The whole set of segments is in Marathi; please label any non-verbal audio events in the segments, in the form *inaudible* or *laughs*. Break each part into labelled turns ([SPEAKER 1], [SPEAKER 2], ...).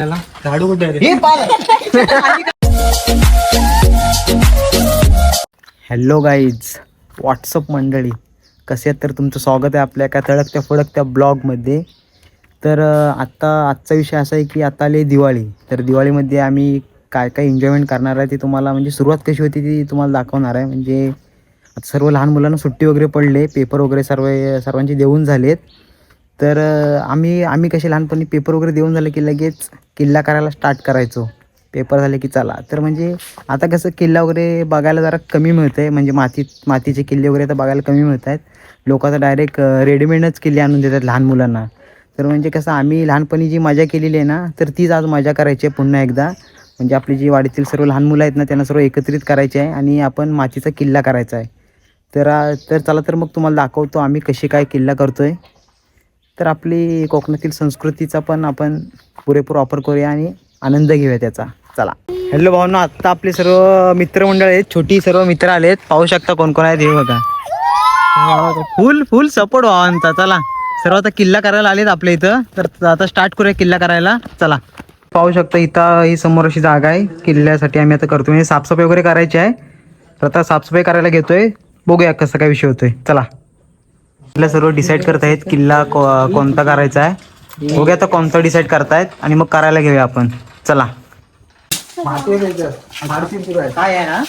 [SPEAKER 1] झाडू कुठे हॅलो गाईज व्हॉट्सअप मंडळी. कसे आहेत तर तुमचं स्वागत आहे आपल्या एका तडकत्या फडकत्या ब्लॉगमध्ये. तर आत्ता आजचा विषय असा आहे की आता आली दिवाळी. तर दिवाळीमध्ये आम्ही काय काय एन्जॉयमेंट करणार आहे ते तुम्हाला म्हणजे सुरुवात कशी होती ती तुम्हाला दाखवणार आहे. म्हणजे आता सर्व लहान मुलांना सुट्टी वगैरे पडले पेपर वगैरे सर्व सर्वांचे देऊन झालेत. तर आम्ही आम्ही कसे लहानपणी पेपर वगैरे देऊन झाले की लगेच किल्ला करायला स्टार्ट करायचो. पेपर झाले की चला. तर म्हणजे आता कसं किल्ला वगैरे बघायला जरा कमी मिळतं आहे म्हणजे माती मातीचे किल्ले वगैरे आता बघायला कमी मिळत आहेत लोक आता डायरेक्ट रेडीमेडच किल्ले आणून देतात लहान मुलांना. तर म्हणजे कसं आम्ही लहानपणी जी मजा केलेली आहे ना तर तीच आज मजा करायची आहे पुन्हा एकदा. म्हणजे आपली जी वाडीतील सर्व लहान मुलं आहेत ना त्यांना सर्व एकत्रित करायचे आहे आणि आपण मातीचा किल्ला करायचा आहे. तर तर चला तर मग तुम्हाला दाखवतो आम्ही कशी काय किल्ला करतो आहे तर आपली कोकणातील संस्कृतीचा पण आपण पुरेपूर वापर करूया आणि आनंद घेऊया त्याचा. चला. हॅलो भावना आत्ता आपले सर्व मित्रमंडळ आहेत छोटी सर्व मित्र आलेत. पाहू शकता कोण कोण आहेत हे बघा. फुल फुल सपोर्ट भावांचा. चला. सर्व आता किल्ला करायला आलेत आपल्या इथं. तर आता स्टार्ट करूया किल्ला करायला. चला. पाहू शकता इथं ही समोर अशी जागा आहे. किल्ल्यासाठी आम्ही आता करतो म्हणजे साफसफाई वगैरे करायची आहे. तर आता साफसफाई करायला घेतोय. बघूया कसं काय विषय होतोय. चला. आपल्या सर्व डिसाईड करत आहेत किल्ला कोणता करायचा आहे. बघूया आता कोणता डिसाईड करतायत आणि मग करायला घेऊया आपण. चला. काय आहे ना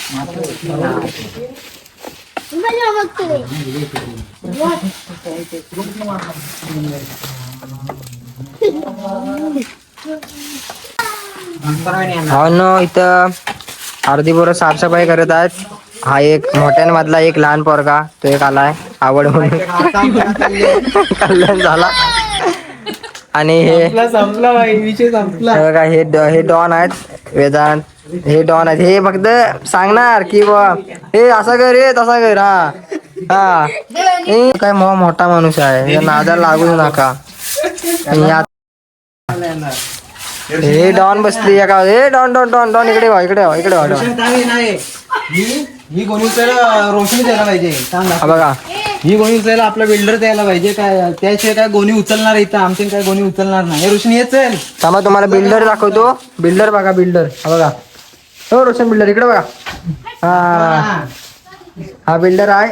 [SPEAKER 2] इथं अर्धी साफसफाई करत आहेत. हा एक मोठ्यांमधला एक लहान पोरगा तो एक आलाय आवड म्हणून कल्याण झाला. आणि हे
[SPEAKER 1] संपला विषय संपला.
[SPEAKER 2] हे बघा हे ड- हे डॉन आहेत वेदांत. हे डॉन आहेत. हे फक्त सांगणार की बा हे असा कर रे तसा कर हा. हा. हे काय मो मोठा माणूस आहे. नादाला लागू नका. आणि या- हे डॉन बसली या का? हे डॉन डॉन डॉन डॉन इकडे वा इकडे वा इकडे वा डॉन.
[SPEAKER 1] नाही ही गोणी उचलायला रोशनी द्यायला पाहिजे. सांग
[SPEAKER 2] हा बघा.
[SPEAKER 1] ही गोणी उचलायला आपला बिल्डर द्यायला पाहिजे. काय त्याशिवाय काय गोणी उचलणार इथं? आमच्या काय गोणी उचलणार नाही. हे रोशनी येत चल.
[SPEAKER 2] थांबा तुम्हाला बिल्डर दाखवतो. बिल्डर बघा बिल्डर. हा बघा. हो रोशन बिल्डर इकडे बघा. हा. हा बिल्डर आहे.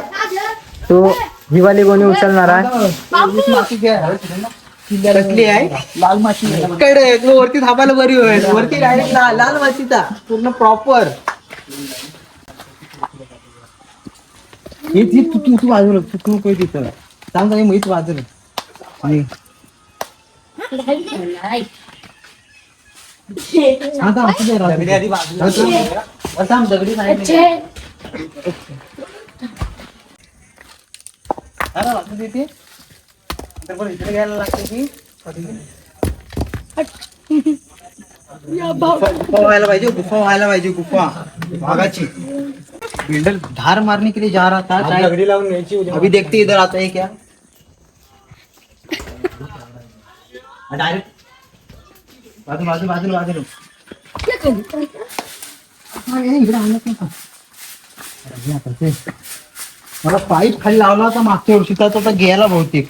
[SPEAKER 2] तो ही वाली गोणी उचलणार आहे.
[SPEAKER 1] कसली आहे? लाल माती कडे तू वरती थांबायला बरी होईल. वरती डायरेक्ट लाल मातीचा. पूर्ण प्रॉपर हे ती तू तू तू बाजूला तू तू नको तिथं सांग बाजूला. आणि आता असू दे राहू दगडी नाही. अरे वाचू दे ते. नंतर पण इकडे घ्यायला लागते की? गुफा व्हायला पाहिजे गुफा व्हायला पाहिजे गुफा. भागाची. बिल्डर धार मारने के लिए जा रहा था
[SPEAKER 3] लावून घ्यायची
[SPEAKER 1] अभी देखते इधर आता है क्या। *laughs* डायरेक्ट। बाजू बाजू बाजू बाजू। मला पाईप खाली लावला होता मागच्या वर्षी तर तो आता गेला बहुतेक.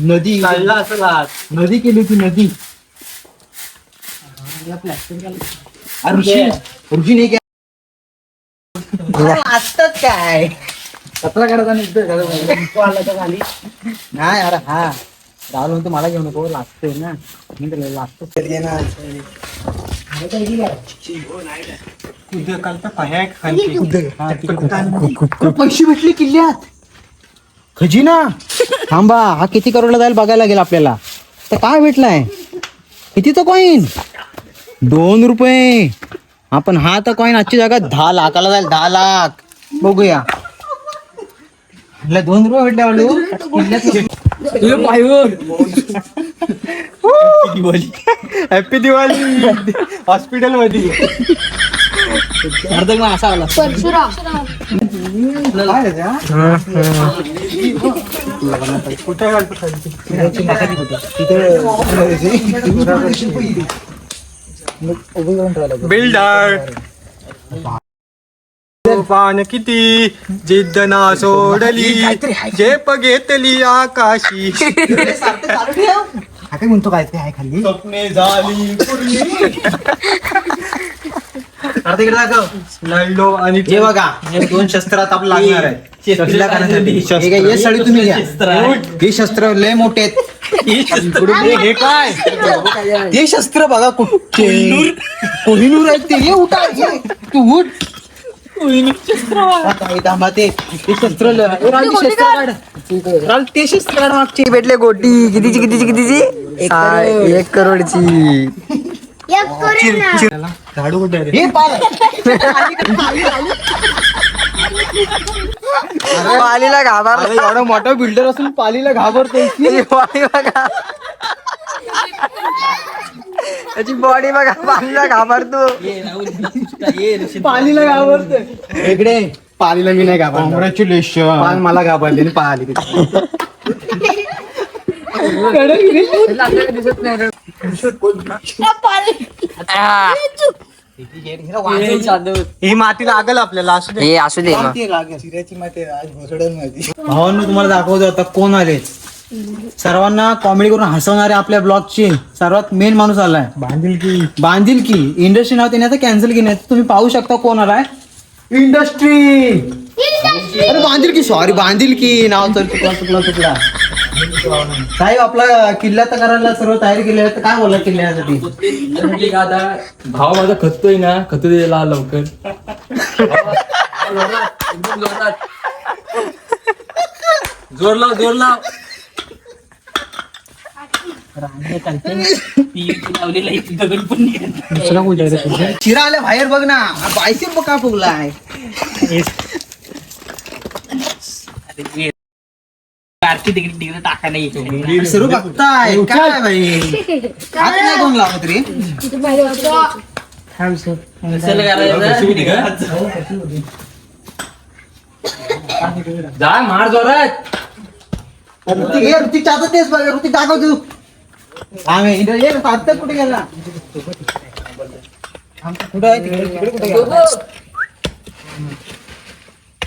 [SPEAKER 1] नदी
[SPEAKER 3] हात
[SPEAKER 1] नदी केली होती नदी. अरे ऋषी ऋषी नाही काय? तर खाली नाही अरे हा. राहुल म्हणतो मला घेऊ नको लागतोय ना. मी लागतो तरी खूप पैसे भेटले किल्ल्यात? खजिना? थांबा हा किती करोडला जाईल बघायला लागेल आपल्याला. तर काय भेटलाय? कितीचा कॉईन दोन रुपये. आपण हा तर कॉईन आजची जगात दहा लाखाला जाईल दहा लाख. बघूया. दोन रुपये भेटले वाटू
[SPEAKER 3] हॅपी दिवाळी. हॉस्पिटलमध्ये
[SPEAKER 1] अर्ध मग असा आला. काय
[SPEAKER 3] बिल्डर। पान किती जिद्द ना सोडली झेप घेतली आकाशी. *laughs*
[SPEAKER 1] काय म्हणतो काय ते आहे खाली?
[SPEAKER 3] स्वप्ने झाली पूर्णी. *laughs*
[SPEAKER 1] तिकडे दाखव.
[SPEAKER 3] आणि
[SPEAKER 1] हे बघा हे दोन शस्त्र आता आपल्याला लागणार आहे किल्ला करण्यासाठी. हे काय, हे सळी तुम्ही घ्या. हे शस्त्र लय मोठे आहेत.
[SPEAKER 3] हे- हे काय?
[SPEAKER 1] ते शस्त्र बघा कुठे कोहिनूर. आहेत ते. ये उठा ये. तू उठ. हे थांबा ते ते शस्त्र ए, ते शस्त्र काढ. राल, ते शस्त्र काढ मागचे.
[SPEAKER 2] भेटले गोटी. कितीची कितीची कितीची? हा, एक करोडची.
[SPEAKER 3] झाडू कुठे?
[SPEAKER 1] हे
[SPEAKER 2] पालीला घाबरला.
[SPEAKER 1] अरे, एवढा मोठा बिल्डर असून पालीला घाबरतो
[SPEAKER 2] त्याची बॉडी बघा. त्याची बॉडी बघा पालीला घाबरतो.
[SPEAKER 1] पालीला घाबरतो इकडे पालीला मी नाही घाबरतो
[SPEAKER 3] कॉंग्रॅच्युलेशन
[SPEAKER 1] मला घाबरले पाली *laughs*
[SPEAKER 3] ही माती लागल आपल्याला असू दे.
[SPEAKER 2] हे असू दे मग.
[SPEAKER 1] भावांनो तुम्हाला दाखवतो आता कोण आले. सर्वांना कॉमेडी करून हसवणारे आपल्या ब्लॉगचे सर्वात मेन माणूस आलाय.
[SPEAKER 3] बांधील की.
[SPEAKER 1] बांधील की. इंडस्ट्री नाव त्याने आता कॅन्सल केली तुम्ही पाहू शकता कोण आलाय. इंडस्ट्री अरे बांधील की सॉरी बांधील की. नाव तर चुकला चुकला चुकला. साहेब आपला किल्ला तर करायला सर्व तयारी केली आहे तर काय बोला किल्ल्यासाठी?
[SPEAKER 4] का आता भाव माझा खततोय ना खतू द्यायला लवकर. एकदम जोरात जोर लाव. जोर लाव
[SPEAKER 1] शिरा आल्या बाहेर बघ ना बायसेप बघ का फुगलाय सर्व बघताय. काय भाई नाही कोण लावत रे?
[SPEAKER 4] जा. मार जोरात.
[SPEAKER 1] ऋतिक हे ऋतिक चाहत तेच बघ ऋतिक दाखव तू. आम्ही ये कुठे गेला? आमचं कुठं आहे? तिकडे तिकडे कुठे गेला?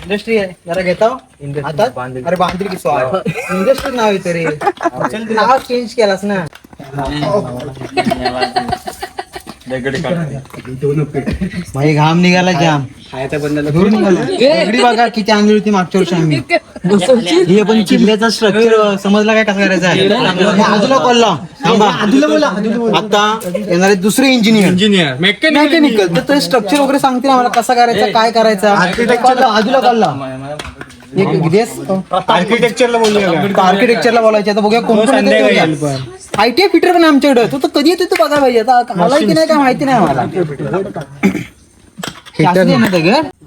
[SPEAKER 1] इंडस्ट्री आहे जरा घेता आता अरे बांधील की सॉरी इंडस्ट्री नाव येते रे चल तू नाव चेंज केलास ना माझी घाम निघाला जाम धूर निघाला. दगडी बघा किती आणली होती मागच्या वर्षी आम्ही हे पण किल्ल्याचा स्ट्रक्चर समजला काय? कसं करायचं? आहे आजूला कॉलला थांबा. आता येणारे दुसरे इंजिनियर
[SPEAKER 3] इंजिनियर मेकॅनिक
[SPEAKER 1] मेकॅनिकल तर ते स्ट्रक्चर वगैरे सांगतील आम्हाला कसं करायचं काय करायचं. आर्किटेक्चरला आजूला कॉलला
[SPEAKER 3] आर्किटेक्चरला बोलूया
[SPEAKER 1] आर्किटेक्चरला बोलायचे आता बघूया कोण. आयटीआय फिटर पण. आमच्याकडे. तो तर कधी येतो तो बघायला पाहिजे. आता आलाय की नाही काय माहिती नाही आम्हाला.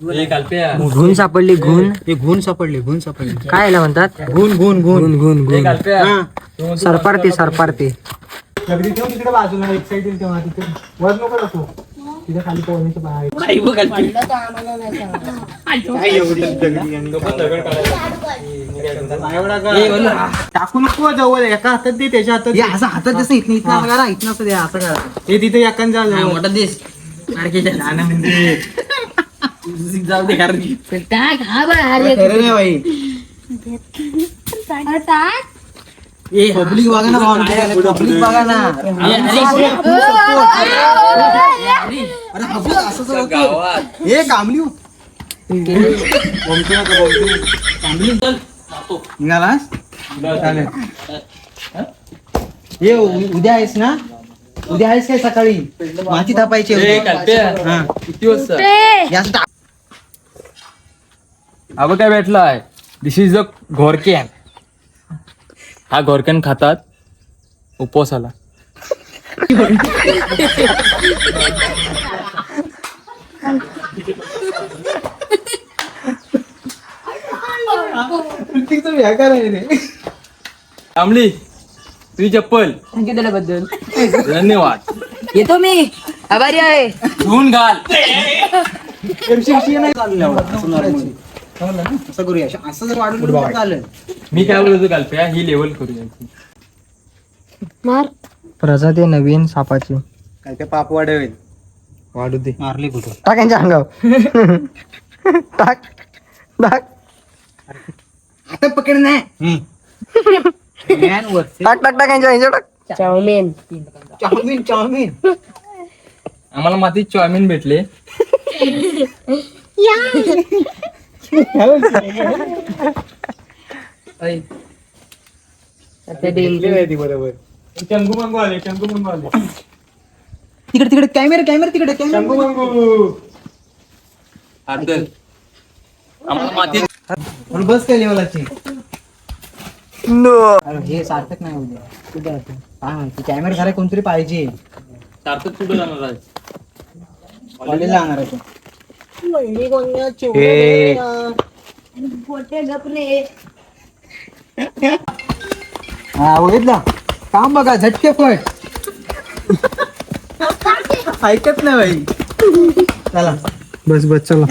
[SPEAKER 2] घुन सापडली घुन
[SPEAKER 1] हे गुण सापडले गुण सापडले.
[SPEAKER 2] काय याला म्हणतात?
[SPEAKER 1] गुण गुण गुण
[SPEAKER 2] घुन
[SPEAKER 4] ए, कालप्या.
[SPEAKER 1] हा.
[SPEAKER 2] सरपारते सरपारते.
[SPEAKER 3] दगडी ठेव तिकडे बाजूला एक साईड तेव्हा. तिथे वर नको टाकू. तिथे खाली पोहण्याचं बाहेर टाकू नको जवळ. एका हातात दे त्याच्या हातात
[SPEAKER 1] हे असं हातात जसं इथनं इथनं असं करा इथनं असं द्या असं करा.
[SPEAKER 3] हे तिथे जवळ.
[SPEAKER 4] मोठा दिस. जाऊ दे कारण
[SPEAKER 1] खरं नाही बाई पब्लिक बघा ना पब्लिक बघा ना अरे हापूस असं जर होतं. कामली हो. निघालास चालेल ये उ- उद्या आहेस ना उद्या आहेस काय सकाळी माती थापायची आहे
[SPEAKER 4] ए,
[SPEAKER 1] उद्या.
[SPEAKER 4] कालप्या.
[SPEAKER 1] हा.
[SPEAKER 4] किती वाजता बघ काय भेटलाय? दिस इज अ घोरकॅन. हा घोरकॅन खातात. उपवासाला थांबली तुझी चप्पल.
[SPEAKER 2] थँक्यू त्याच्याबद्दल.
[SPEAKER 4] धन्यवाद.
[SPEAKER 2] येतो मी. आभारी आहे.
[SPEAKER 4] धुवून घाल.
[SPEAKER 1] नाही. समजलं ना? असं करूया. असं- असं जर वाढवलं तर चालेल.
[SPEAKER 4] मी काय बोलतो ही लेवल करूया.
[SPEAKER 2] प्रजाती नवीन सापाची.
[SPEAKER 1] काय ते पाप वाढवेल वाढू दे. मारले कुठं?
[SPEAKER 2] टाक यांच्या अंगावर. *laughs* टाक. टाक.
[SPEAKER 1] आता पकड नाही टाक
[SPEAKER 2] टाक टाक टाक यांच्या यांच्या टाक. Chow mein.
[SPEAKER 1] Chow mein chow mein.
[SPEAKER 4] आम्हाला मातीत चाऊमिन भेटले. *laughs*
[SPEAKER 3] बरोबर. चंगू मंगू आले चंगू मंगू आले.
[SPEAKER 1] तिकडे तिकडे कॅमेरा कॅमेरा तिकडे कॅमेरा
[SPEAKER 3] चंगू मंगू.
[SPEAKER 4] आम्हाला मातीत
[SPEAKER 1] बस काय लेवलाची
[SPEAKER 2] नो.
[SPEAKER 1] अरे हे सार्थक नाही उद्या कुठे आहे तो? काय माहिती कॅमेरा घरा कोणतरी पाहिजे.
[SPEAKER 4] सार्थक कुठे जाणार आज?
[SPEAKER 1] कॉलेजला आणणार आहे तो. हा. बघितलं काम बघा झटके फट ऐकत नाही बाई. चला. बस बस चला.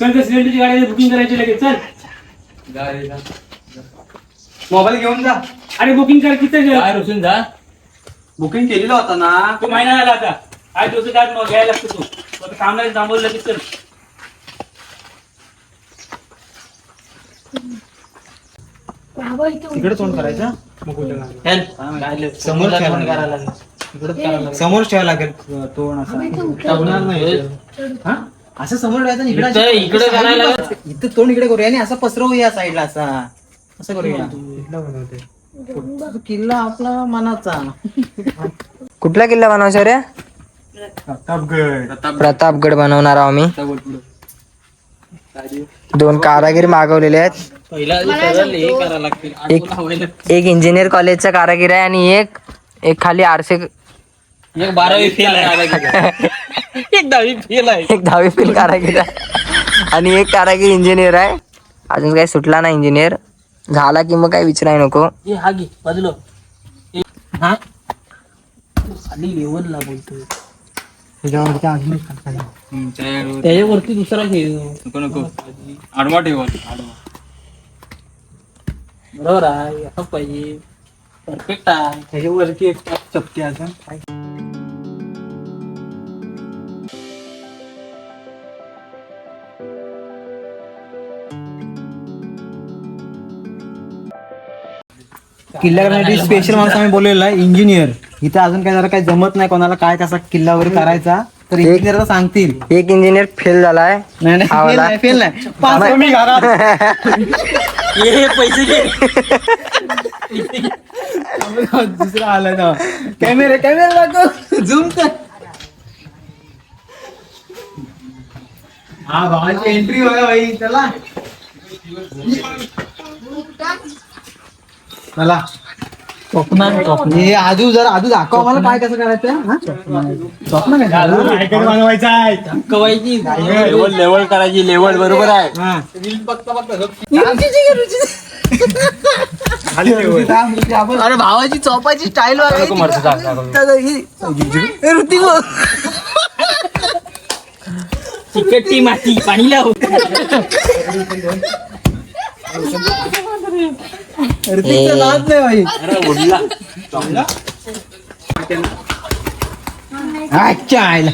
[SPEAKER 3] चल त्या सिलेंडरची गाडी बुकिंग करायची लगेच चल. मोबाईल घेऊन जा. अरे बुकिंग कर किती
[SPEAKER 4] रोशन जा.
[SPEAKER 3] बुकिंग केलेला होता ना. तो महिना झाला आता. आज दिवस काय मग घ्यायला लागतो तू. काम नाही थांबवलं लगेच चल.
[SPEAKER 1] तिकडे तोंड करायचं समोर ठेवायला लागेल. समोर ठेवायला लागेल. तोंड असं. हा? असं समोर ठेवायचं आणि इकडे
[SPEAKER 4] इथं- इकडे करायला
[SPEAKER 1] इथं इथं तोंड इकडे करूया आणि असं पसरवू या साईडला असा. असं करूया. तो किल्ला आपला मनाचा.
[SPEAKER 2] कुठला किल्ला बनवायचा रे? प्रतापगड. बनवणार आहोत मी. दोन कारागीर मागवलेले आहेत.
[SPEAKER 4] हे
[SPEAKER 2] एक एक इंजिनियर कॉलेजचा कारागीर आहे आणि एक एक खाली आरसे
[SPEAKER 4] एक बारावी फेल *laughs* आहे. एक दहावी फेल आहे.
[SPEAKER 2] एक दहावी फेल कारागीर आहे. आणि एक कारागीर इंजिनियर आहे. अजून काही सुटला ना इंजिनियर झाला की मग काही विचाराय नको.
[SPEAKER 4] हे हा? खाली त्याच्यावरती दुसरा खेळ. नको नको. आडवा ठेवा बरोबर आहे असं पाहिजे. परफेक्ट आहे.
[SPEAKER 3] त्याच्यावरती एक चपटी असेल
[SPEAKER 1] किल्ला करण्यासाठी स्पेशल माणूस आम्ही बोललेला आहे इंजिनियर इथे अजून काय जरा काही जमत नाही कोणाला काय कसा किल्ला वगैरे करायचा तर इंजिनियर सांगतील.
[SPEAKER 2] एक इंजिनियर फेल झालाय
[SPEAKER 1] नाही नाही
[SPEAKER 2] हा
[SPEAKER 1] फेल
[SPEAKER 2] वाला.
[SPEAKER 1] नाही. घरात. *laughs*
[SPEAKER 4] हे पैसे घे.
[SPEAKER 1] दुसरा आला ना कॅमेरा कॅमेरा दाखव. झूम कर. हा भावाची एंट्री बघा भाई चला. चला.
[SPEAKER 4] स्वप्न
[SPEAKER 1] हे आजू जरा आजू दाखव मला काय कसं करायचं हा? स्वप्न काय झालं?
[SPEAKER 4] कवायची लेवल लेवल करायची लेवल बरोबर आहे.
[SPEAKER 1] हा. अरे भावाची चौपाची स्टाईल
[SPEAKER 4] जा. चिकटची माती पाणी लाव. *laughs*
[SPEAKER 1] नाद नाही भाई.
[SPEAKER 4] अरे उडला
[SPEAKER 1] अच्छा आयला.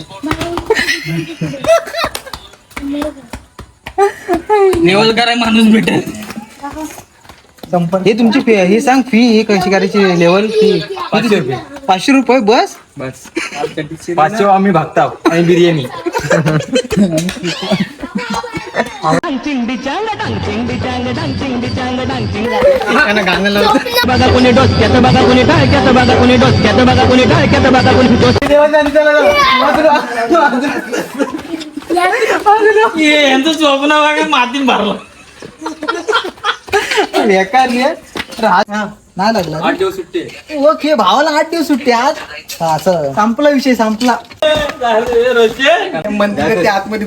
[SPEAKER 4] लेवल कराय माणूस भेटेल.
[SPEAKER 1] हे तुमची फी हे सांग फी ही कशी करायची लेवल फी
[SPEAKER 4] पाचशे रुपये.
[SPEAKER 1] पाचशे रुपये? बस?
[SPEAKER 4] बस. पाचशे आम्ही भागताव आणि बिर्याणी. *laughs*
[SPEAKER 1] गाणं लावतो
[SPEAKER 4] यांचं स्वप्न बघा मातीत भरलं.
[SPEAKER 1] बेकार रे. अरे हा- हा, नाही लागला
[SPEAKER 4] आठ दिवस सुट्टे
[SPEAKER 1] ओके भावाला आठ दिवस सुट्टी आज. असं. संपला विषय संपला. मंदिर आतमध्ये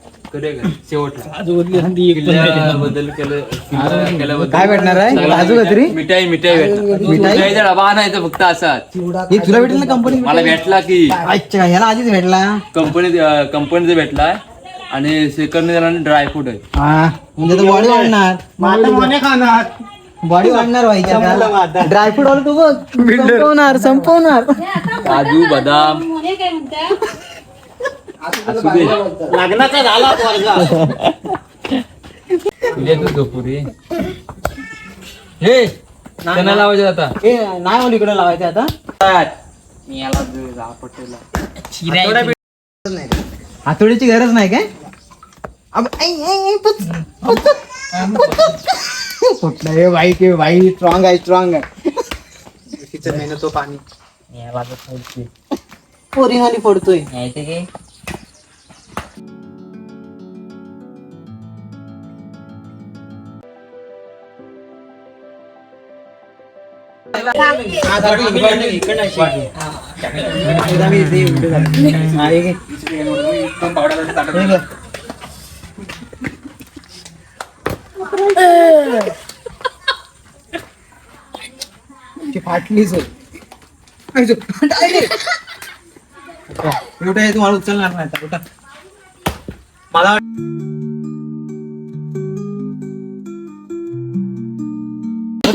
[SPEAKER 4] शेवटला. किल्ल्याबद्दल केलं किल्ला केल्याबद्दल
[SPEAKER 1] काय भेटणार आहे? काजू कतरी
[SPEAKER 4] मिठाई मिठाई भेटणार.
[SPEAKER 1] मिठाई?
[SPEAKER 4] मिठाईचा डबा आणायचा फक्त असाच
[SPEAKER 1] हे तुला भेटेल ना कंपनी
[SPEAKER 4] मला भेटला? की.
[SPEAKER 1] अच्छा ह्याला आधीच भेटला?
[SPEAKER 4] कंपनी कंपनीचा भेटलाय आणि सेकंड त्याला ड्रायफ्रूट आहे.
[SPEAKER 1] हा म्हणजे तो बॉडी वाढणार. बॉडी वाढणार व्हायची ड्रायफ्रूट वाला तू बघ. संपवणार संपवणार.
[SPEAKER 4] काजू बदाम.
[SPEAKER 5] मोने काय म्हणतात
[SPEAKER 4] असू दे.
[SPEAKER 3] लग्नाचा झाला पोरगा
[SPEAKER 4] तुझ्या तू झोपू रे हे त्यांना लावायचं आता.
[SPEAKER 1] ए नाही मला इकडे लावायचं आता हातोडीची गरज नाही काय? अब- ऐ, ऐ, ऐ, पुच, पुच, पुच. फुटलं हे बाई के बाई स्ट्रॉंग आहे स्ट्रॉंग आहे. तिचं मेहनत तो पाणी. पोरिंगाली फोडतोय. फाटलीच आहे. तुम्हाला उचलणार नाही मला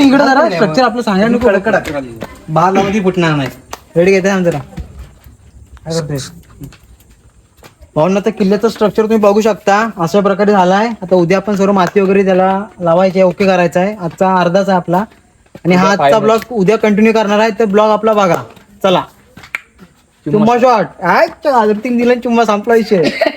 [SPEAKER 1] इकडे जरा स्ट्रक्चर आपलं सांगा नको. फुटणार नाही. रेडी घेते ना जरा? काय तर किल्ल्याचं स्ट्रक्चर तुम्ही बघू शकता. अशा प्रकारे झालाय. आता उद्या आपण सर्व माती वगैरे त्याला लावायची आहे ओके करायचा आहे. आजचा अर्धाच आहे आपला. आणि हा आजचा ब्लॉग उद्या कंटिन्यू करणार आहे. तर ब्लॉग आपला बघा. चला. चुम्मा शॉट तीन दिला चुम्मा संपला विषय. *laughs*